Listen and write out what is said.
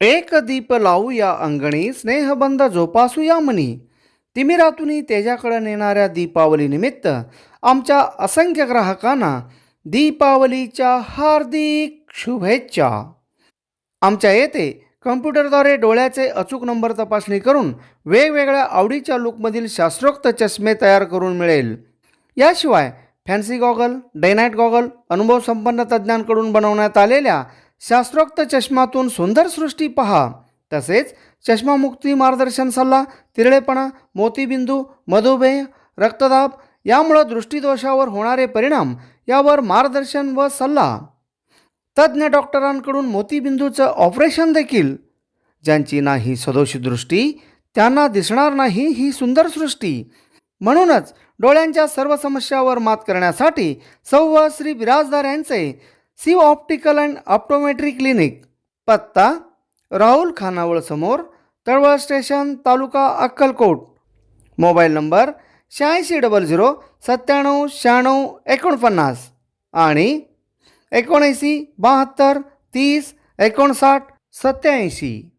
एक दीप लावू या अंगणी स्नेहबंध जोपासू या मनी. तिमिरातून त्याच्याकडे नेणाऱ्या दीपावलीनिमित्त आमच्या असंख्य ग्राहकांना दीपावलीच्या हार्दिक शुभेच्छा. आमच्या येथे कम्प्युटरद्वारे डोळ्याचे अचूक नंबर तपासणी करून वेगवेगळ्या आवडीच्या लुकमधील शास्त्रोक्त चष्मे तयार करून मिळेल. याशिवाय fancy goggle day night goggle goggle अनुभवसंपन्न तज्ज्ञांकडून बनवण्यात आलेल्या शास्त्रोक्त चष्मातून सुंदर सृष्टी पहा. तसेच चष्मामुक्ती मार्गदर्शन सल्ला तिरळेपणा मोतीबिंदू मधुमेह रक्तदाब यामुळं दृष्टीदोषावर होणारे परिणाम यावर मार्गदर्शन व सल्ला. तज्ज्ञ डॉक्टरांकडून मोतीबिंदूचं ऑपरेशन देखील. ज्यांची नाही सदोष दृष्टी त्यांना दिसणार नाही ही सुंदर सृष्टी. म्हणूनच डोळ्यांच्या सर्व समस्यावर मात करण्यासाठी सौ श्री बिराजदार यांचे Shiv optical and optometry clinic पत्ता राहुल खानावळ समोर Tadwal station taluka Akkalkot. Mobile number शहाऐंशी डबल झिरो सत्त्याण्णव शहाण्णव एकोणपन्नास आणि एकोणऐंशी बहात्तर तीस एकोणसाठ सत्याऐंशी